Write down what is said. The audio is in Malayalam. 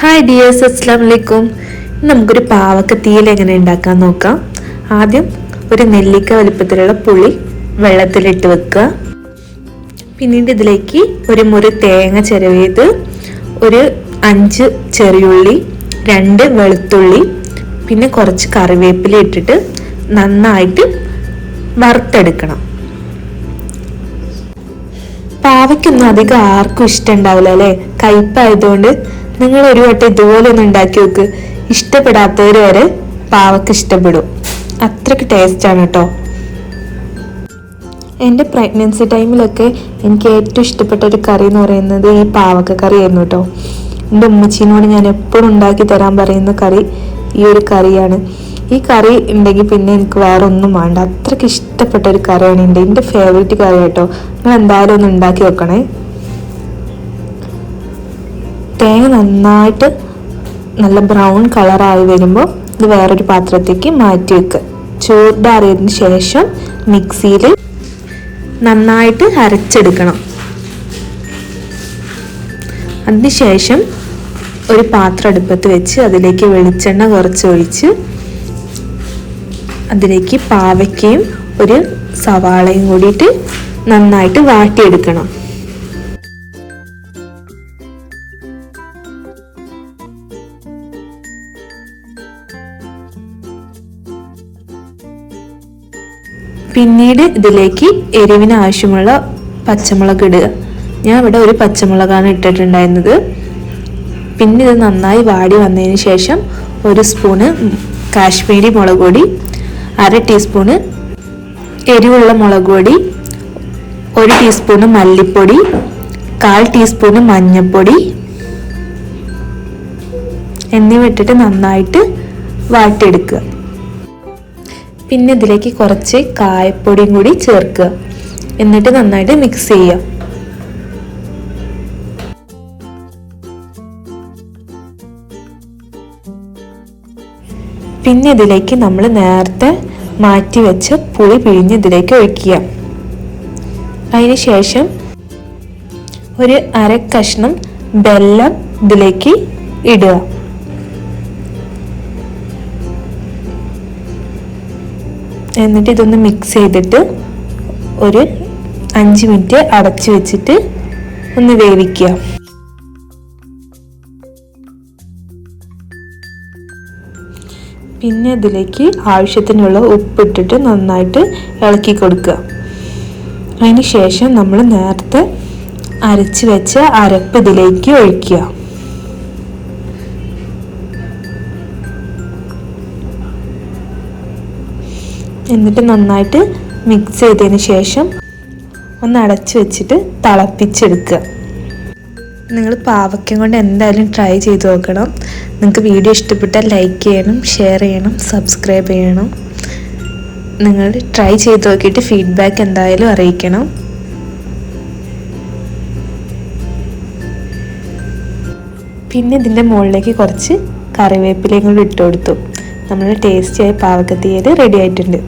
ഹായ് ഡിയേഴ്സ് അസ്സാം വലൈക്കും നമുക്കൊരു പാവക്ക തീയൽ എങ്ങനെ ഉണ്ടാക്കാൻ നോക്കാം. ആദ്യം ഒരു നെല്ലിക്ക വലിപ്പത്തിലുള്ള പുളി വെള്ളത്തിലിട്ട് വെക്കുക. പിന്നീട് ഇതിലേക്ക് ഒരു മുറി തേങ്ങ ചിരവിയത് ഒരു അഞ്ച് ചെറിയുള്ളി രണ്ട് വെളുത്തുള്ളി പിന്നെ കുറച്ച് കറിവേപ്പില ഇട്ടിട്ട് നന്നായിട്ട് വറുത്തെടുക്കണം. പാവയ്ക്കൊന്നും അധികം ആർക്കും ഇഷ്ടമുണ്ടാവില്ല അല്ലേ? കയ്പായതുകൊണ്ട് നിങ്ങൾ ഒരു വട്ടം ഇതുപോലെ ഒന്ന് ഉണ്ടാക്കി നോക്ക്. ഇഷ്ടപ്പെടാത്തവർ വരെ പാവക്ക് ഇഷ്ടപ്പെടും. അത്രയ്ക്ക് ടേസ്റ്റാണ് കേട്ടോ എന്റെ പ്രഗ്നൻസി ടൈമിലൊക്കെ എനിക്ക് ഏറ്റവും ഇഷ്ടപ്പെട്ട ഒരു കറി എന്ന് പറയുന്നത് ഈ പാവക്ക കറി ആയിരുന്നു കേട്ടോ എന്റെ ഉമ്മച്ചീനോട് ഞാൻ എപ്പോഴും ഉണ്ടാക്കി തരാൻ പറയുന്ന കറി ഈ ഒരു കറിയാണ്. ഈ കറി ഉണ്ടെങ്കിൽ പിന്നെ എനിക്ക് വേറെ ഒന്നും വേണ്ട. അത്രയ്ക്ക് ഇഷ്ടപ്പെട്ട ഒരു കറിയാണ് എന്റെ എന്റെ ഫേവറേറ്റ് കറി കേട്ടോ നിങ്ങൾ എന്തായാലും ഒന്ന് ഉണ്ടാക്കി വെക്കണേ തേങ്ങ നന്നായിട്ട് നല്ല ബ്രൗൺ കളറായി വരുമ്പോൾ ഇത് വേറൊരു പാത്രത്തേക്ക് മാറ്റി വെക്കുക ചൂടാറിയതിന് ശേഷം മിക്സിയിൽ നന്നായിട്ട് അരച്ചെടുക്കണം. അതിനുശേഷം ഒരു പാത്രം അടുപ്പത്ത് വെച്ച് അതിലേക്ക് വെളിച്ചെണ്ണ കുറച്ച് ഒഴിച്ച് അതിലേക്ക് പാവയ്ക്കയും ഒരു സവാളയും കൂടിയിട്ട് നന്നായിട്ട് വാട്ടിയെടുക്കണം. പിന്നീട് ഇതിലേക്ക് എരിവിന് ആവശ്യമുള്ള പച്ചമുളക് ഇടുക. ഞാൻ ഇവിടെ ഒരു പച്ചമുളകാണ് ഇട്ടിട്ടുണ്ടായിരുന്നത്. പിന്നെ ഇത് നന്നായി വാടി വന്നതിന് ശേഷം ഒരു സ്പൂണ് കാശ്മീരി മുളക് പൊടി അര ടീസ്പൂണ് എരിവുള്ള മുളക് പൊടി ഒരു ടീസ്പൂണ് മല്ലിപ്പൊടി കാൽ ടീസ്പൂണ് മഞ്ഞൾപ്പൊടി എന്നിവ ഇട്ടിട്ട് നന്നായിട്ട് വാട്ടിയെടുക്കുക. പിന്നെ ഇതിലേക്ക് കുറച്ച് കായപ്പൊടിയും കൂടി ചേർക്കുക. എന്നിട്ട് നന്നായിട്ട് മിക്സ് ചെയ്യുക. പിന്നെ ഇതിലേക്ക് നമ്മൾ നേരത്തെ മാറ്റി വെച്ച പുളി പിഴിഞ്ഞ് ഇതിലേക്ക് ഒഴിക്കുക. അതിനുശേഷം ഒരു അര കഷ്ണം വെല്ലം ഇതിലേക്ക് ഇടുക. എന്നിട്ട് ഇതൊന്ന് മിക്സ് ചെയ്തിട്ട് ഒരു അഞ്ച് മിനിറ്റ് അടച്ചു വെച്ചിട്ട് ഒന്ന് വേവിക്കുക. പിന്നെ ഇതിലേക്ക് ആവശ്യത്തിനുള്ള ഉപ്പിട്ടിട്ട് നന്നായിട്ട് ഇളക്കി കൊടുക്കുക. അതിന് ശേഷം നമ്മൾ നേരത്തെ അരച്ച് വെച്ച അരപ്പ് ഇതിലേക്ക് ഒഴിക്കുക. എന്നിട്ട് നന്നായിട്ട് മിക്സ് ചെയ്തതിന് ശേഷം ഒന്ന് അടച്ച് വെച്ചിട്ട് തിളപ്പിച്ചെടുക്കുക. നിങ്ങൾ പാവയ്ക്കം കൊണ്ട് എന്തായാലും ട്രൈ ചെയ്ത് നോക്കണം. നിങ്ങൾക്ക് വീഡിയോ ഇഷ്ടപ്പെട്ടാൽ ലൈക്ക് ചെയ്യണം ഷെയർ ചെയ്യണം സബ്സ്ക്രൈബ് ചെയ്യണം. നിങ്ങൾ ട്രൈ ചെയ്ത് നോക്കിയിട്ട് ഫീഡ്ബാക്ക് എന്തായാലും അറിയിക്കണം. പിന്നെ ഇതിന്റെ മുകളിലേക്ക് കുറച്ച് കറിവേപ്പിലയും കൂടി ഇട്ട് കൊടുത്തു. നമ്മൾ ടേസ്റ്റിയായി പാവക്കത്തീയൽ റെഡി ആയിട്ടുണ്ട്.